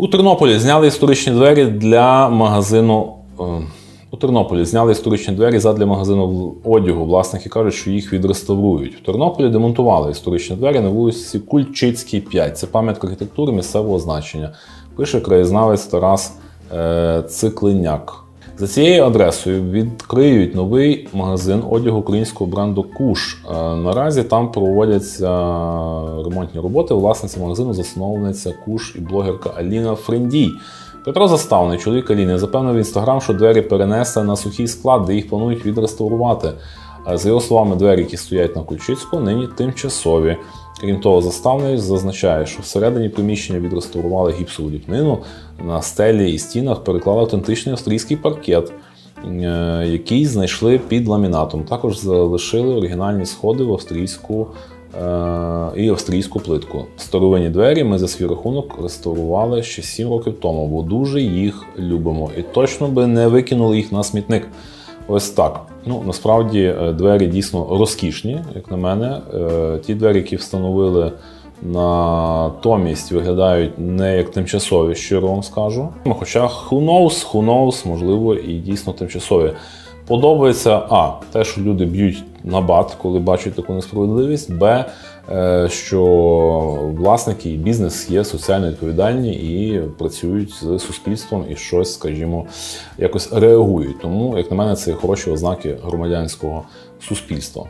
У Тернополі зняли історичні двері для магазину. е, У Тернополі зняли історичні двері задля магазину одягу. Власники кажуть, що їх відреставрують. В Тернополі демонтували історичні двері на вулиці Кульчицькій, 5. Це пам'ятка архітектури місцевого значення. Пише краєзнавець Тарас е, Циклиняк. За цією адресою відкриють новий магазин одягу українського бренду Куш. Е, Наразі там проводяться ремонтні роботи. Власниця магазину засновниця Куш і блогерка Аліна Френдій. Петро Заставний, чоловік Аліни, запевнив в інстаграм, що двері перенесли на сухий склад, де їх планують відреставрувати. Е, За його словами, двері, які стоять на Кульчицьку, нині тимчасові. Крім того, заставний зазначає, що всередині приміщення відреставрували гіпсову ліпнину, на стелі і стінах переклали автентичний австрійський паркет, е, який знайшли під ламінатом. Також залишили оригінальні сходи в австрійську е, і австрійську плитку. Старовинні двері ми за свій рахунок реставрували ще 7 років тому, бо дуже їх любимо. І точно би не викинули їх на смітник. Ось так. Ну насправді е, двері дійсно розкішні, як на мене. Е, Ті двері, які встановили натомість, виглядають не як тимчасові, щиро вам скажу. Хоча who knows, who knows, можливо, і дійсно тимчасові. Подобається А, те, що люди б'ють на бат, коли бачать таку несправедливість. Б, е, що власники і бізнес є соціально відповідальні і працюють з суспільством і щось, скажімо, якось реагують. Тому, як на мене, це хороші ознаки громадянського суспільства.